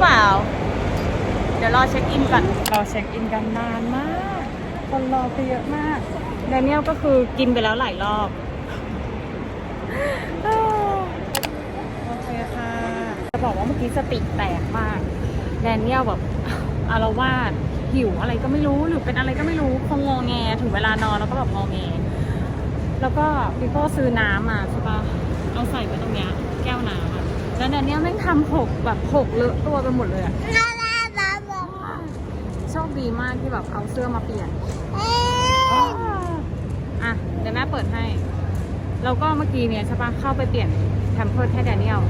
เปล่า เดี๋ยวรอเช็คอินก่อนรอเช็คอินกันนานมาก คนรอไปเยอะมากแดเนียลก็คือกินไปแล้วหลายรอบ โอเคค่ะ จะบอกว่าเมื่อกี้สติแตกมาก แดเนียลแบบอารวาสหิวอะไรก็ไม่รู้หรือเป็นอะไรก็ไม่รู้คงงอแงถึงเวลานอนแล้วก็แบบงอแง แล้วก็พี่โก้ซื้อน้ำมาใช่ปะเอาใส่ไว้ตรงเนี้ยแก้วน้ำอะ แล้วแดเนียลแม่งทำหกแบบหกเลอะตัวไปหมดเลยอะโชคดีมากที่แบบเอาเสื้อมาเปลี่ยนอะเดี๋ยวแม่เปิดให้ แล้วก็เมื่อกี้เนี่ยใช่ปะเข้าไปเปลี่ยนแพมเพิร์ดให้แดเนียล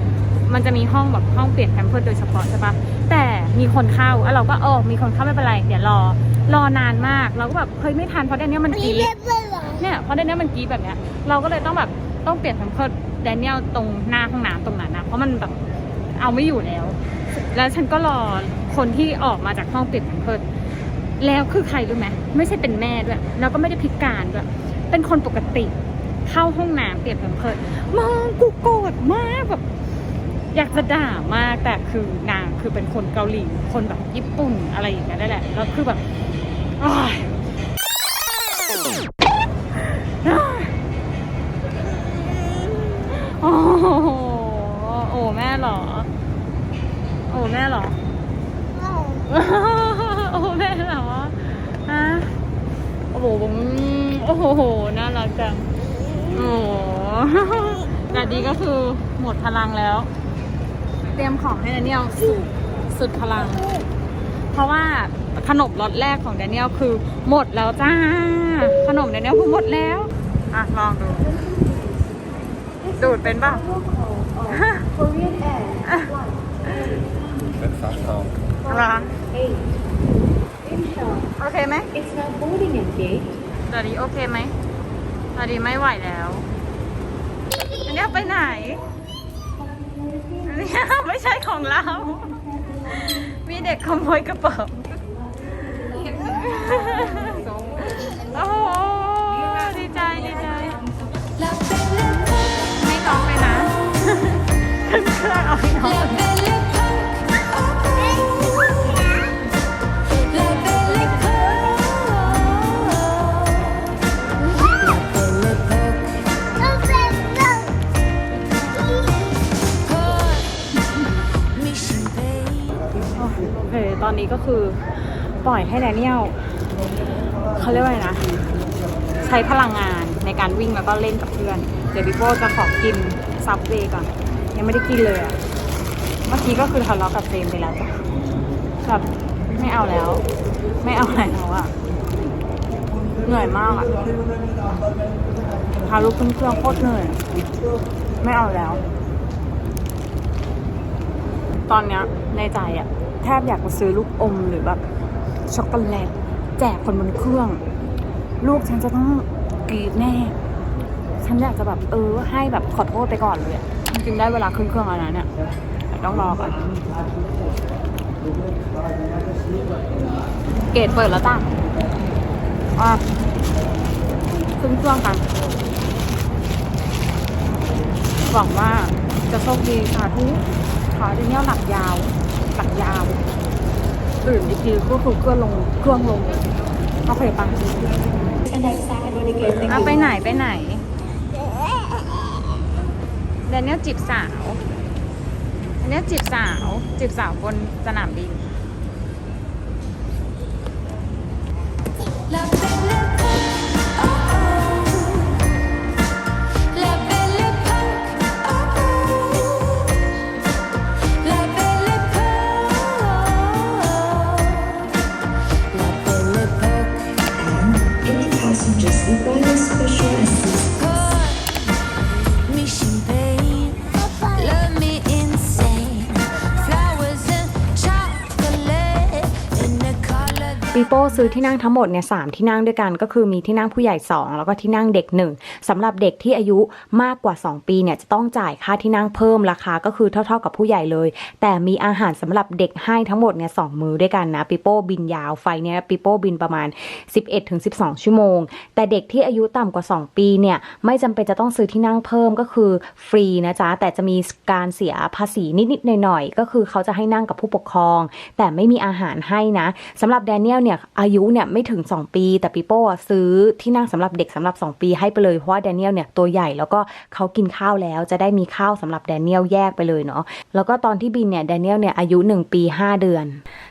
มันจะมีห้องแบบห้องเปลี่ยนแพมเพิร์ดโดยเฉพาะใช่ปะแต่มีคนเข้าแล้วเราก็เออมีคนเข้าไม่เป็นไร เดี๋ยวรอ รอนานมาก เราก็แบบเฮ้ยไม่ทันเพราะแดเนียลมันกรีดเนี่ยเพราะแดเนียลมันกรีดแบบเนี้ย เราก็เลยต้องแบบต้องเปลี่ยนแพมเพิร์ด แดเนียลตรงหน้าห้องน้ำตรงนั้นนะเพราะมันแบบเอาไม่อยู่แล้ว แล้วฉันก็รอคนที่ออกมาจากห้องเปลี่ยนแพมเพิดแล้วคือใครรู้ไหมไม่ใช่เป็นแม่ด้วย แล้วก็ไม่ได้พิการด้วย เป็นคนปกติ เข้าห้องน้ำเปลี่ยนแพมเพิดมองกูโกรธมากแบบอยากจะด่ามากแต่คือนางคือเป็นคนเกาหลี คนแบบญี่ปุ่นอะไรอย่างเงี้ยได้แหละ แล้วคือแบบอ้ายอ้ายโอ้โหโอ้แม่เหรอ โอ้แม่เหรอ โอ้แม่เหรอฮะโอ้โหผมโอ้โห น่ารัก จัง โอ้โหแต่ดีก็คือหมดพลังแล้ว เตรียมของให้แดเนียลสุดสุดพลัง เพราะว่าขนมรสแรกของแดเนียลคือหมดแล้วจ้า ขนมแดเนียลคือหมดแล้ว อะ ลองดู ดูดเป็นป่ะ That's not all. ร้านโอเคไหม It's not boarding and gate. ตอนนี้โอเคไหม ตอนนี้ไม่ไหวแล้ว อันนี้ไปไหน อันนี้ไม่ใช่ของเรา มีเด็กขโมยกระเป๋า ปล่อยให้แดเนียลเขาเรียกว่าไงนะ ใช้พลังงานในการวิ่งแล้วก็เล่นกับเพื่อน เดี๋ยวบิโก้จะขอกินซับเวย์ก่อน ยังไม่ได้กินเลยอะเมื่อกี้ก็คือทะเลาะกับเจมไปแล้วจ้ะแบบไม่เอาแล้ว ไม่เอาแล้วอะเหนื่อยมากอะพาลูกขึ้นเครื่องโคตรเหนื่อย ไม่เอาแล้ว ตอนเนี้ยในใจอะแทบอยากจะซื้อลูกอมหรือแบบ ช็อกโกแลตแจกคนบนเครื่อง ลูกฉันจะต้องกรีดแน่ ฉันอยากจะแบบเออ ให้แบบขอโทษไปก่อนเลยจริงได้เวลาขึ้นเครื่องแล้วนะเนี่ยต้องรอก่อนเกตเปิดแล้วจ้ะอะขึ้นเครื่องกันหวังว่าจะโชคดีสาธุขอที่เนี่ยหลักยาว หลักยาว ตื่นอีกทีก็คือเครื่องลงเครื่องลงโอเคปะ And I stand on the gate. อะไปไหนไปไหนเดนเนียลจีบสาวเดนเนียลจีบสาวจีบสาวบนสนามบิน ซื้อที่นั่งทั้งหมดเนี่ยสามที่นั่งด้วยกันก็คือมีที่นั่งผู้ใหญ่ 2 แล้วก็ที่นั่งเด็ก 1สำหรับเด็กที่อายุมากกว่า 2 ปีเนี่ยจะต้องจ่ายค่าที่นั่งเพิ่มราคาก็คือเท่า ๆ กับผู้ใหญ่เลย แต่มีอาหารสำหรับเด็กให้ทั้งหมดเนี่ยสองมือด้วยกันนะปิโป้บินยาวไฟเนี่ยปิโป้บินประมาณ 11-12 ชั่วโมง แต่เด็กที่อายุต่ำกว่า 2 ปีเนี่ยไม่จำเป็นจะต้องซื้อที่นั่งเพิ่มก็คือฟรีนะจ๊ะแต่จะมีการเสียภาษีนิดๆหน่อยๆก็คือเขาจะให้นั่งกับผู้ปกครอง แต่ไม่มีอาหารให้นะสำหรับแดเนียลเนี่ยอายุเนี่ยไม่ถึง 2 ปี แต่ปิโป้ซื้อที่นั่งสำหรับเด็กสำหรับ 2 ปีให้ไปเลยเพราะว่าแดเนียลเนี่ยตัวใหญ่แล้วก็เขากินข้าวแล้วจะได้มีข้าวสำหรับแดเนียลแยกไปเลยเนาะแล้วก็ตอนที่บินเนี่ยแดเนียลเนี่ยอายุ 1 ปี 5 เดือน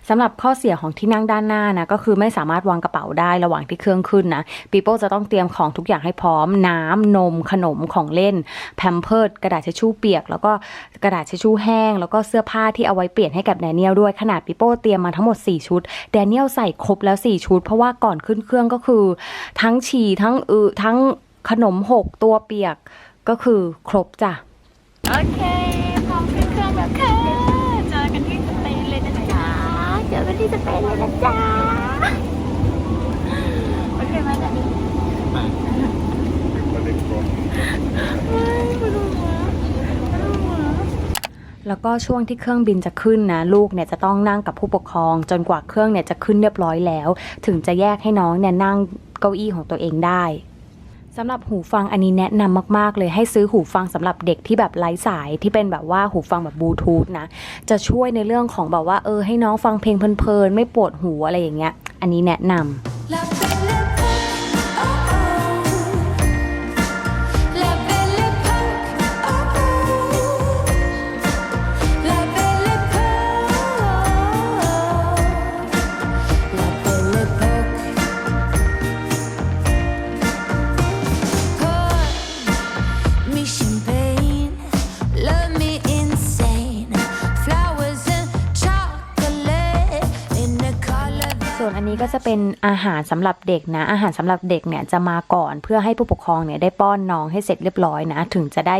สำหรับข้อเสียของที่นั่งด้านหน้านะก็คือไม่สามารถวางกระเป๋าได้ระหว่างที่เครื่องขึ้นนะปิโป้จะต้องเตรียมของทุกอย่างให้พร้อมน้ำนมขนมของเล่นแพมเพิร์ดกระดาษทิชชู่เปียก แล้วก็กระดาษทิชชู่แห้ง แล้วก็เสื้อผ้าที่เอาไว้เปลี่ยนให้กับแดเนียลด้วยขนาดปิโป้เตรียมมาทั้งหมด4ชุดแดเนียลใส่ครบแล้ว 4 ชุด เพราะว่าก่อนขึ้นเครื่องก็คือ ทั้งฉี่ทั้งอือทั้งขนมหกตัวเปียกก็คือครบจ้ะ โอเคพร้อมขึ้นเครื่องแล้วค่ะเจอกันที่สเปนเลยนะจ๊ะเจอกันที่สเปนเลยนะจ๊ะโอเคไหมจ๊ะนี่ไม่รู้ว่าไม่รู้ว่า แล้วก็ช่วงที่เครื่องบินจะขึ้นนะลูกเนี่ยจะต้องนั่งกับผู้ปกครอง จนกว่าเครื่องเนี่ยจะขึ้นเรียบร้อยแล้ว ถึงจะแยกให้น้องเนี่ยนั่งเก้าอี้ของตัวเองได้สำหรับหูฟังอันนี้แนะนำมาก ๆ เลยให้ซื้อหูฟังสำหรับเด็กที่แบบไร้สายที่เป็นแบบว่าหูฟังแบบบลูทูธนะ จะช่วยในเรื่องของแบบว่าเออให้น้องฟังเพลงเพลินๆไม่ปวดหูอะไรอย่างเงี้ย อันนี้แนะนำ หารสำหรับเด็กนะ อาหารสำหรับเด็กเนี่ยจะมาก่อนเพื่อให้ผู้ปกครองเนี่ยได้ป้อนน้องให้เสร็จเรียบร้อยนะ ถึงจะได้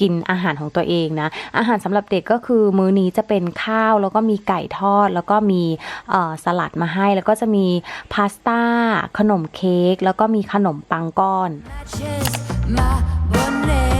กินอาหารของตัวเองนะ อาหารสำหรับเด็กก็คือมื้อนี้จะเป็นข้าวแล้วก็มีไก่ทอด แล้วก็มีสลัดมาให้ แล้วก็จะมีพาสต้าขนมเค้กแล้วก็มีขนมปังก้อน matches my bonnet.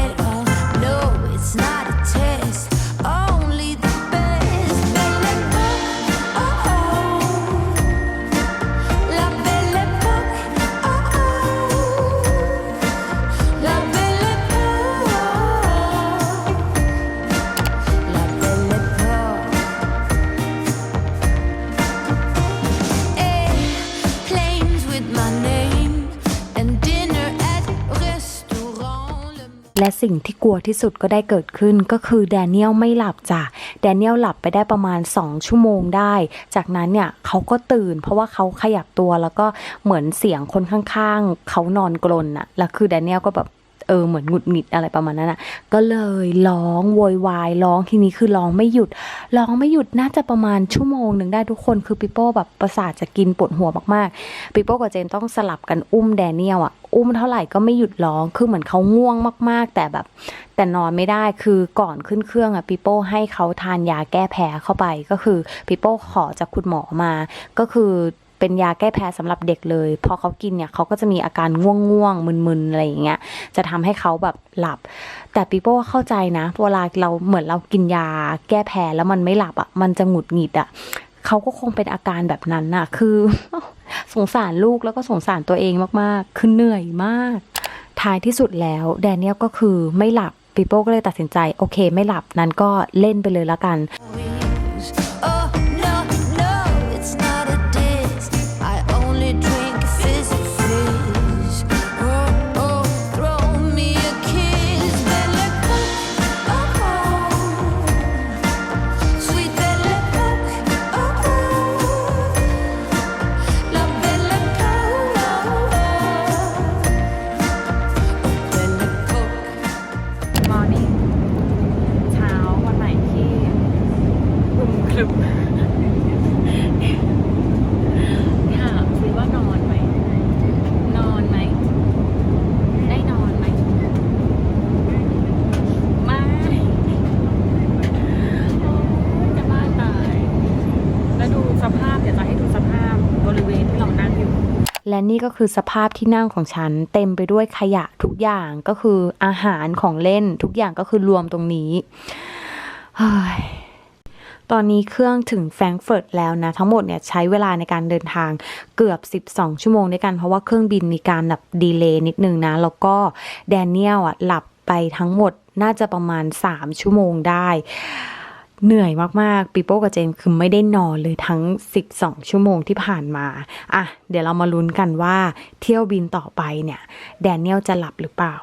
และสิ่งที่กลัวที่สุดก็ได้เกิดขึ้นก็คือแดเนียลไม่หลับจ้ะแดเนียลหลับไปได้ประมาณ 2 ชั่วโมงได้ จากนั้นเนี่ยเขาก็ตื่น เพราะว่าเขาขยับตัวแล้วก็เหมือนเสียงคนข้างๆ เขานอนกลนอะแล้วคือแดเนียลก็แบบ ออเหมือนหงุดหงิดอะไรประมาณนั้นอะก็เลยร้องโวยวายร้องทีนี้คือร้องไม่หยุดร้องไม่หยุดน่าจะประมาณชั่วโมงหนึ่งได้ทุกคนคือปิโป้แบบประสาทจะกินปวดหัวมากๆปิโป้กับเจนต้องสลับกันอุ้มแดเนียลอะอุ้มเท่าไหร่ก็ไม่หยุดร้องคือเหมือนเขาง่วงมาก ๆ แต่แบบ แต่นอนไม่ได้คือก่อนขึ้นเครื่องอะปิโป้ให้เขาทานยาแก้แพ้เข้าไปก็คือปิโป้ขอจากคุณหมอมา ก็คือ เป็นยาแก้แพ้สำหรับเด็กเลย พอเขากินเนี่ยเขาก็จะมีอาการง่วงง่วงๆมึนๆอะไรอย่างเงี้ยจะทำให้เขาแบบหลับ แต่ปิโป้เข้าใจนะเวลาเราเหมือนเรากินยาแก้แพ้แล้วมันไม่หลับอะมันจะหงุดหงิดอะเขาก็คงเป็นอาการแบบนั้นน่ะ คือสงสารลูกแล้วก็สงสารตัวเองมากๆ คือเหนื่อยมาก ท้ายที่สุดแล้วแดเนียลก็คือไม่หลับปิโป้ก็เลยตัดสินใจ โอเค ไม่หลับนั้นก็เล่นไปเลยละกัน รือถามซิว่านอนไหม นอนไหม ได้นอนไหม ไม่จะบ้าตาย แล้วดูสภาพ เดี๋ยวจะให้ดูสภาพบริเวณที่เรานั่งอยู่ และนี่ก็คือสภาพที่นั่งของฉัน เต็มไปด้วยขยะทุกอย่างก็คืออาหารของเล่นทุกอย่างก็คือรวมตรงนี้เฮ้ย ตอนนี้เครื่องถึงแฟรงก์เฟิร์ตแล้วนะ ทั้งหมดเนี่ยใช้เวลาในการเดินทางเกือบ 12 ชั่วโมงด้วยกันเพราะว่าเครื่องบินมีการแบบดีเลย์นิดนึงนะ แล้วก็แดเนียลอะหลับไปทั้งหมดน่าจะประมาณ 3 ชั่วโมงได้เหนื่อยมากๆปีโป้กับเจนคือไม่ได้นอนเลยทั้ง 12 ชั่วโมงที่ผ่านมา อะ เดี๋ยวเรามาลุ้นกันว่าเที่ยวบินต่อไปเนี่ย แดเนียลจะหลับหรือเปล่า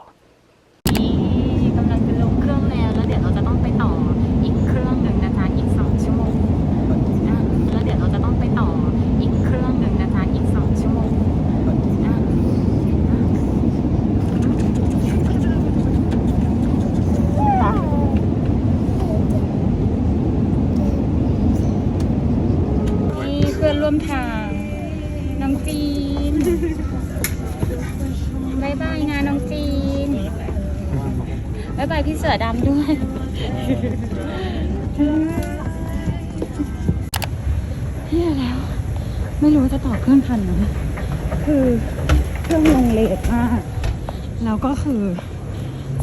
คือ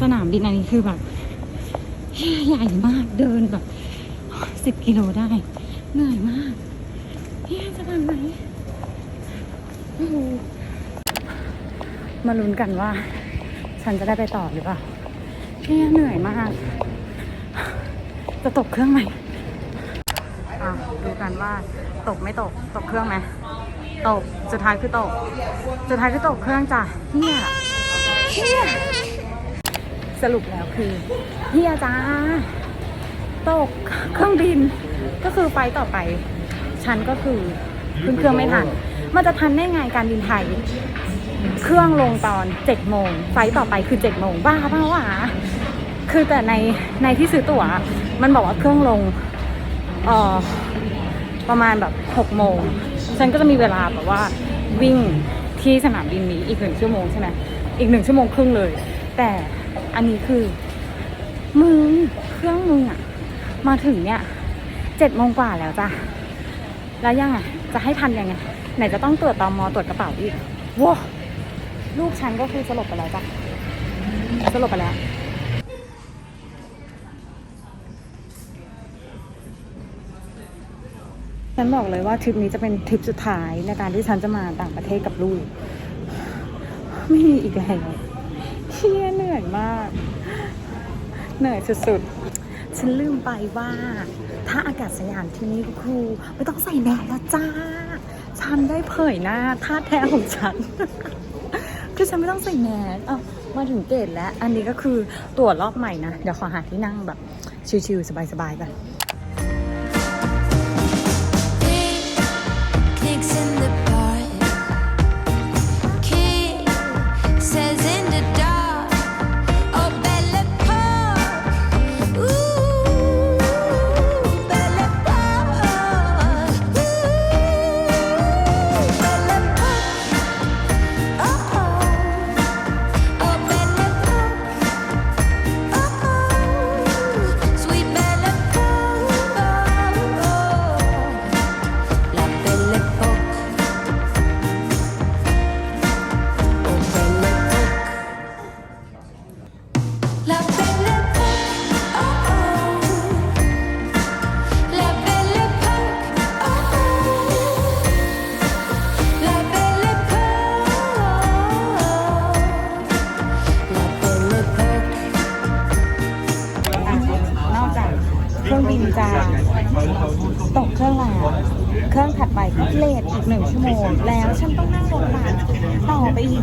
สนามบินอันนี้คือแบบใหญ่มากเดินแบบสิบกิโลได้ เหนื่อยมากเฮียจะทันไหมมาลุ้นกันว่า ฉันจะได้ไปต่อหรือเปล่าเนี่ยเหนื่อยมาก จะตกเครื่องไหมอะดูกันว่าตกไม่ตก ตกเครื่องไหม ตก สุดท้ายคือตก สุดท้ายคือตกเครื่องจ้ะเฮีย เฮียสรุปแล้วคือเฮียจ้า ตกเครื่องบิน ก็คือไฟล์ต่อไปฉันก็คือขึ้นเครื่องไม่ทัน มันจะทันได้ไงการบินไทย เครื่องลงตอนเจ็ดโมงไฟต่อไปคือเจ็ดโมงบ้าเปล่าวะคือแต่ในในที่ซื้อตั๋ว มันบอกว่าเครื่องลงเอ่อประมาณแบบหกโมงฉันก็จะมีเวลาแบบว่าวิ่งที่สนามบินนี้อีกหนึ่งชั่วโมงใช่ไหม อีกหนึ่งชั่วโมงครึ่งเลย แต่อันนี้คือมึงเครื่องมึงอะมาถึงเนี่ยเจ็ดโมงกว่าแล้วจ้ะแล้วยังไงจะให้ทันยังไงไหนจะต้องตรวจตอมอตรวจกระเป๋าอีกว้าลูกฉันก็คือสลบไปแล้วจ้ะสลบไปแล้วฉันบอกเลยว่าทริปนี้จะเป็นทริปสุดท้ายในการที่ฉันจะมาต่างประเทศกับลูก ไม่มีอีกแล้วเชี่ยเหนื่อยมาก เหนื่อยสุดๆ ฉันลืมไปว่า ถ้าอากาศยานที่นี่ก็คือไม่ต้องใส่แมสแล้วจ้า ฉันได้เผยหน้าท่าแท้ของฉัน คือฉันไม่ต้องใส่แมสอะมาถึงเกตแล้ว อันนี้ก็คือตั๋วรอบใหม่นะ เดี๋ยวขอหาที่นั่งแบบชิลๆสบายๆกัน ต่อไปอี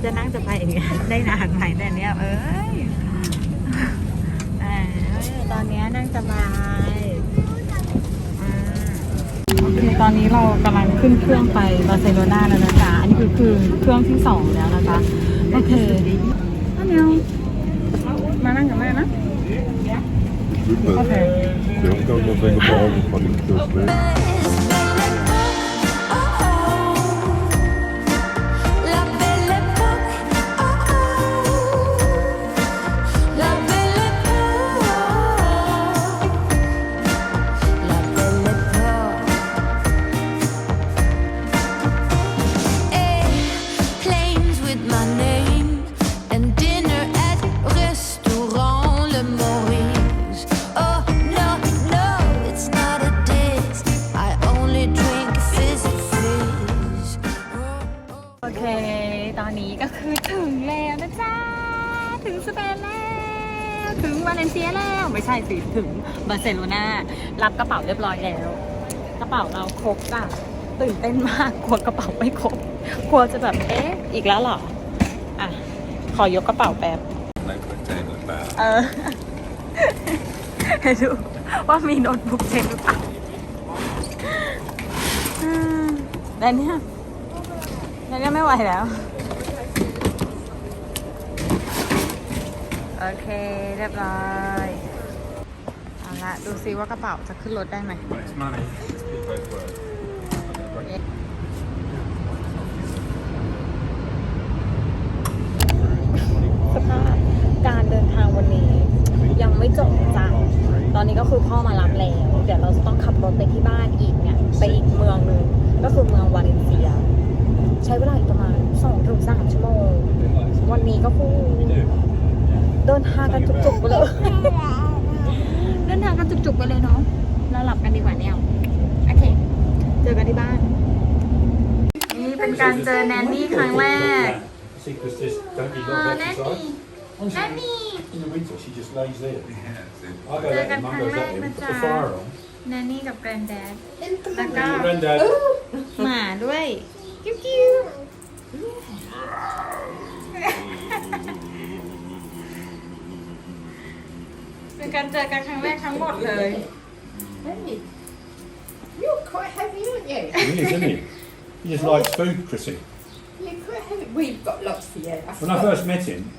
อจะนั่งสบายอย่างเงี้ยได้นานไหมแต่เนี้ยเอ้ยตอนนี้นั่งสบายโอเคตอนนี้เรากำลังขึ้นเครื่องไปบาร์เซโลนาแล้วนะจ๊ะอันนี้คือคือเครื่องที่สองแล้วนะจ๊ะโอเคอันเดียวมานั่งกับแม่นะ Super. Oké. Ja, dan kan ik nog even behouden van die kust. La รับกระเป๋าเรียบร้อยแล้ว กระเป๋าเราครบจ้ะตื่นเต้นมากกลัวกระเป๋าไม่ครบกลัวจะแบบเอ๊ะอีกแล้วเหรออะขอยกกระเป๋าแป๊บ Nee, meteen erbij. เออให้ดูว่ามีโน้ตบุ๊กเซ็นหรือเปล่าอืมแต่เนี่ยแต่เนี่ยไม่ไหวแล้ว โอเค เรียบร้อยเอา ละ ดูซิว่ากระเป๋าจะขึ้นรถได้ไหม สภาพการเดินทางวันนี้ ยังไม่จบจ้ะตอนนี้ก็คือพ่อมารับแล้ว เดี๋ยวเราจะต้องขับรถไปที่บ้านอีกเนี่ย ไปอีกเมืองหนึ่งก็คือเมืองวาเลนเซีย ใช้เวลาอีกประมาณ2-3ถึงชั่วโมง วันนี้ก็คือเดินทางกันจุกๆไปเลย เดินทางกันจุกๆไปเลยเนาะเราหลับกันดีกว่าเนี่ยโอเค เจอกันที่บ้าน นี่เป็นการเจอแนนนี่ครั้งแรก Secret is don't you เออ got แนน exercise? นี่แนนนี่ In the winter, she just lays there. I go They're out and mum gonna goes out hang there, out puts with the fire on. แนนนี่กับแกรนแดดแล้วก็ Granddad, หมาด้วย กิ้วกิ้ว เป็นการเจอกันครั้งแรกทั้งหมดเลย You're quite heavy, aren't you? he is, isn't he? He just likes food, Chrissy. You're quite heavy. We've got lots for you. I When I forgot. first met him,